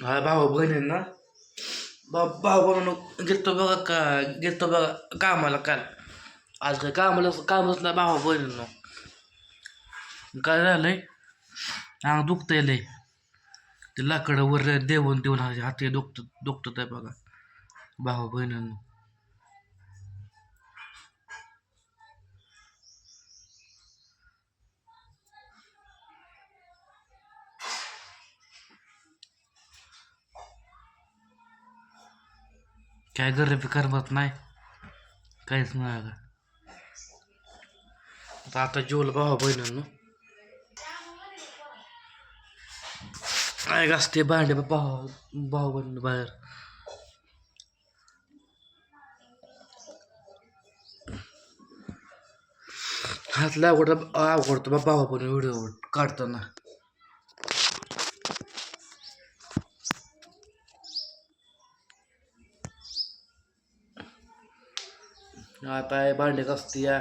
हा भाऊ बहिणींना बा भाऊ बहिण गेलतो बघा का गेलतो बघा कामाला काल. आज काय कामाला कामच नाही भाऊ बहिणींना काय झालंय? अंग दुखतंय लय. ते लाकडं वर देऊन देऊन हा- हाती दुखत दुखत आहे बघा. भाऊ बहिणींना काय गरिबी करमत नाही. काहीच नाही आता. आता आता जेवलं भावा काय असते भांडे भाऊ भाऊ बहिण बाहेर. हात लागवड अवघडतो बा भावा बहिणी व्हिडिओ काढताना. आता आहे भांडे कसती या.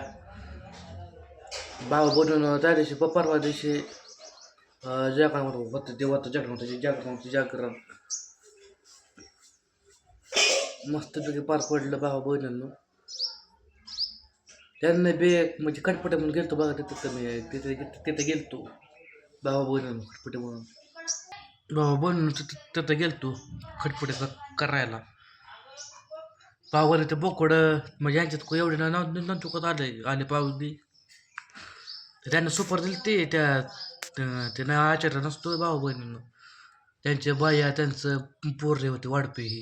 बाबा बनवून त्या दिवशी परवा दिवशी जागरण होतं देवाचं जागरण त्याची जागरण होती जागरण. मस्तपैकी पार पडलं बाबा बहिणींनो. त्यांना बे म्हणजे खटपटे म्हणून गेलतो बघा तिथं मी तिथे तिथे गेलतो. बाबा बहिणींनो खटपटे म्हणून. बाबा बहिणीनं तिथं तिथं गेलतो खटपटे करायला. पावर ते बोकड म्हणजे यांच्यात को एवढे न न चुकत आले आले पाऊस तर त्यांना सुपर दिली ते त्या त्यांना ते ना आचार्य नसतो भाऊ बहिणीनं. त्यांच्या बाया त्यांचं पोरले होते वाढपे ही.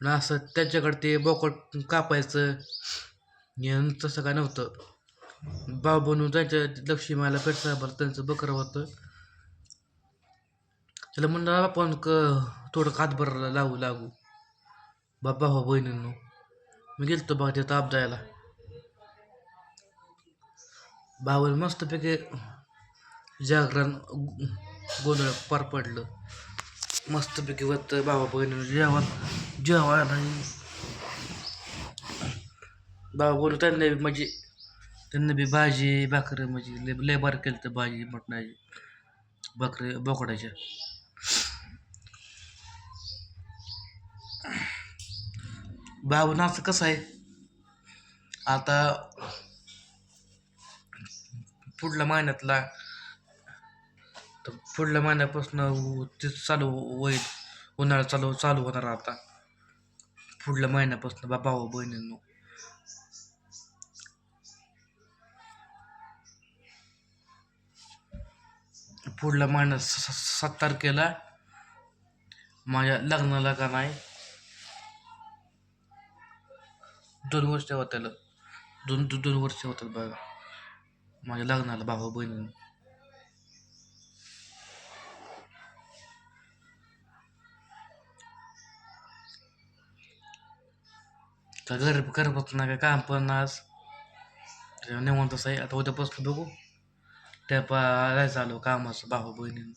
पण असं त्यांच्याकडे ते बोकड कापायचं तसं काय नव्हतं. भाऊ बनवून त्यांच्या लक्ष्मीमाला पेट साहेबाला त्यांचं बकरं होतं. त्याला म्हणलं आपण क थोडं कातभर लावू लागू बाबा हो बहिणींनो. मी गेलतो बघा तिथं अपदायला भावाला मस्तपैकी जागरण गोंधळ पार पडलं. मस्तपैकी वत बाबा बहिणी जेवण जेवायला बाबा बोलू त्यांना बी म्हणजे त्यांना बी भाजी भाकरी म्हणजे लय लय बार केलं तर भाजी मटणाची भाकरी बोकडाच्या भावनाचं कसं आहे? आता पुढल्या महिन्यातला तर पुढल्या महिन्यापासून ते चालू होईल. उन्हाळा चालू चालू होणार आता. पुढल्या महिन्यापासून बा भाऊ बहिणींनो. पुढल्या महिन्यात स- सात तारखेला माझ्या लग्नाला का नाही दोन वर्ष होत्याला. दोन दोन दोन वर्ष होतात बघा. माझ्या लग्नाला भाऊ बहिणी तर घर करत ना काय काम पण आज. निवांतच आहे आता उद्यापासून बघू. त्या पा आलो कामाचं भाऊ बहिणी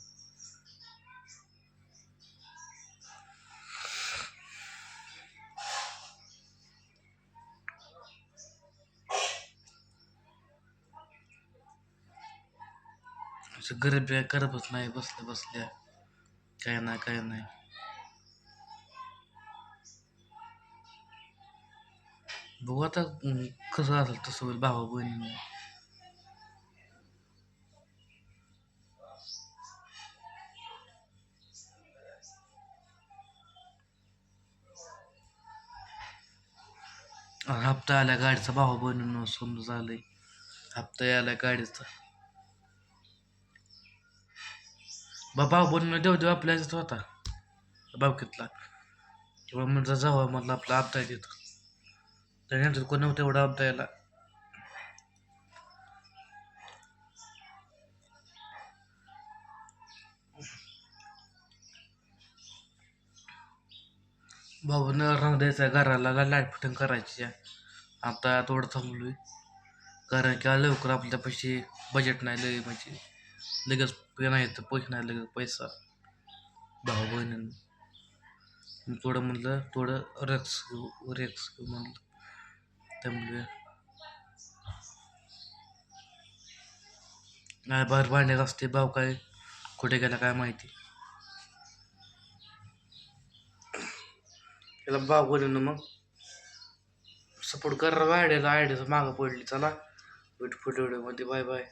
असं गरीब काय करतच नाही बसल्या बसल्या. काय नाही काय नाही. बघू आता कसं असेल तसं होईल भावा बहिणी हप्ता आला गाडीचा भावा बनून समजा झालंय. हप्ता आला गाडीचा. बाबा बोलणं देव देव आपल्या होता. बाबकीतला किंवा म्हणजे जावा म्हटलं आपला अपदा आहे तिथं. त्यानंतर कोण नव्हतं एवढा अपदा यायला. न रंग द्यायचा घराला लाइट फिटिंग करायची. आहे. आता थोडं थांबलोय. कारण की लवकर आपल्यापाशी बजेट नाही लय म्हणजे. लगेच पे नाही तर पैसे नाही लगेच पैसा. भाऊ बहिणीनं थोडं म्हणलं थोडं रक्स घेऊ रेक्स घेऊ म्हणलं. त्यामुळे नाही बाहेर भांड्यात असते भाऊ काय कुठे गेला काय माहिती? त्याला भाऊ बहिणीनं मग. सपोर्ट करा आयडियाला आयडियाचं मागं पडली. चला. भेटमध्ये. Bye bye